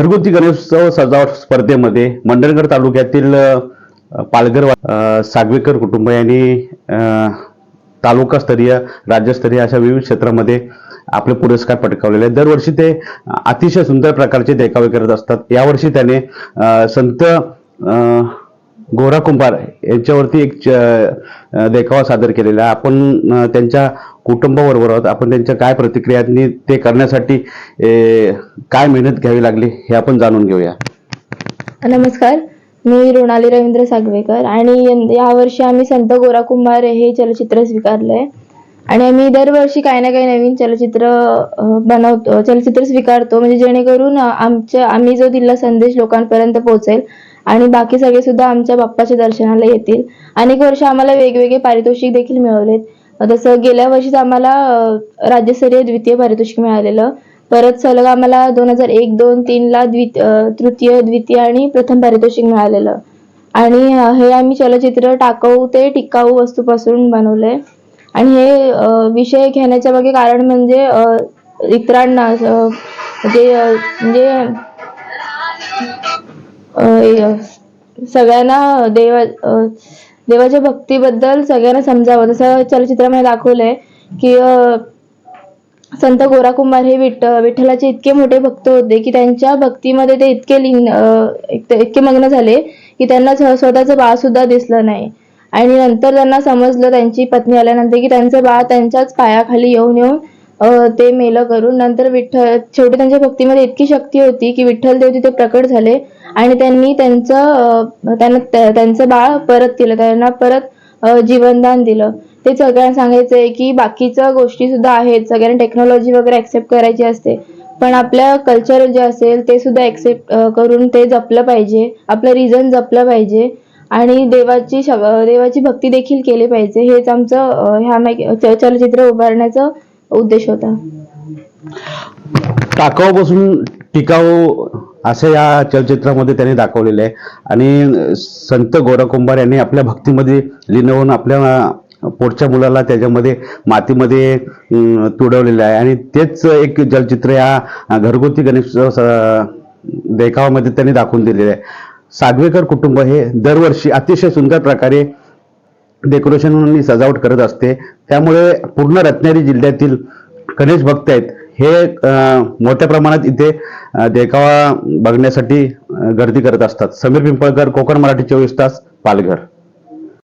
घरगुती गणेशोत्सव सजावट स्पर्धेमध्ये मंडणगड तालुक्यातील पालघर सागवेकर कुटुंब यांनी तालुकास्तरीय राज्यस्तरीय अशा विविध क्षेत्रामध्ये आपले पुरस्कार पटकावलेले आहेत. दरवर्षी ते अतिशय सुंदर प्रकारचे देखावे करत असतात. यावर्षी त्याने संत गोरा कुंभार यांच्यावरती एक च- देखावा सादर केलेला आहे. आपण त्यांच्या कुटुंबाबरोबर आहोत. आपण त्यांच्या काय प्रतिक्रिया आणि ते करण्यासाठी काय मेहनत घ्यावी लागली हे आपण जाणून घेऊया. नमस्कार. मी रुणाली रवींद्र सागवेकर आणि यावर्षी आम्ही संत गोरा कुंभार हे चलचित्र स्वीकारलंय. आणि आम्ही दरवर्षी काही ना काही नवीन चलचित्र बनवतो चलचित्र स्वीकारतो. म्हणजे जेणेकरून आमच्या आम्ही जो दिला संदेश लोकांपर्यंत पोहोचेल आणि बाकी सगळे सुद्धा आमच्या बाप्पाच्या दर्शनाला येतील. अनेक वर्ष आम्हाला वेगवेगळे पारितोषिक देखील मिळवलेत. तसं गेल्या वर्षीच आम्हाला राज्यस्तरीय द्वितीय पारितोषिक मिळालेलं. परत सलग आम्हाला दोन हजार एक दोन तीनला द्वितीय तृतीय द्वितीय आणि प्रथम पारितोषिक मिळालेलं. आणि हे आम्ही चलचित्र टाकाऊ ते टिकाऊ वस्तूपासून बनवलंय. आणि हे विषय घेण्याच्या मागे कारण म्हणजे इतरांना म्हणजे म्हणजे सगळ्यांना देवा देवाच्या भक्तीबद्दल सगळ्यांना समजावं. जसं चलचित्रामध्ये दाखवलंय की संत गोरा कुंभार हे विठ विठ्ठलाचे इतके मोठे भक्त होते की त्यांच्या भक्तीमध्ये ते इतके लिंग इतके मग्न झाले की त्यांना स्वतःचं बाळ सुद्धा दिसलं नाही. आणि नंतर त्यांना समजलं त्यांची पत्नी आल्यानंतर की त्यांचं बाळ त्यांच्याच पायाखाली येऊन येऊन ते मेलं करून नंतर विठ्ठल शेवटी त्यांच्या भक्तीमध्ये इतकी शक्ती होती की विठ्ठल देव तिथे प्रकट झाले. आणि त्यांनी त्यांचं त्यांना त्यांचं बाळ परत दिलं त्यांना परत जीवनदान दिलं. ते सगळ्यांना सांगायचंय की बाकीच्या गोष्टी सुद्धा आहेत. सगळ्यांना टेक्नॉलॉजी वगैरे ऍक्सेप्ट करायची असते. पण आपल्या कल्चर जे असेल ते सुद्धा ऍक्सेप्ट करून ते जपलं पाहिजे. आपलं रिझन जपलं पाहिजे. आणि देवाची देवाची भक्ती देखील केली पाहिजे. हेच आमचं ह्या चलचित्र उभारण्याचा उद्देश होता. टाकाऊपासून टिकाऊ असं या चलचित्रामध्ये त्यांनी दाखवलेलं आहे. आणि संत गोरा कुंभार यांनी आपल्या भक्तीमध्ये लीन होऊन आपल्या पोटच्या मुलाला त्याच्यामध्ये मातीमध्ये तुडवलेलं आहे. आणि तेच एक जलचित्र या घरगुती गणेश स- देखावामध्ये त्यांनी दाखवून दिलेलं आहे. सागवेकर कुटुंब हे दरवर्षी अतिशय सुंदर प्रकारे डेकोरेशन सजावट करत असते. त्यामुळे पूर्ण रत्नागिरी जिल्ह्यातील गणेश भक्त आहेत. हे मोठ्या प्रमाणात इथे देखावा बघण्यासाठी गर्दी करत असतात. समीर पिंपळकर कोकण मराठी चोवीस तास पालघर.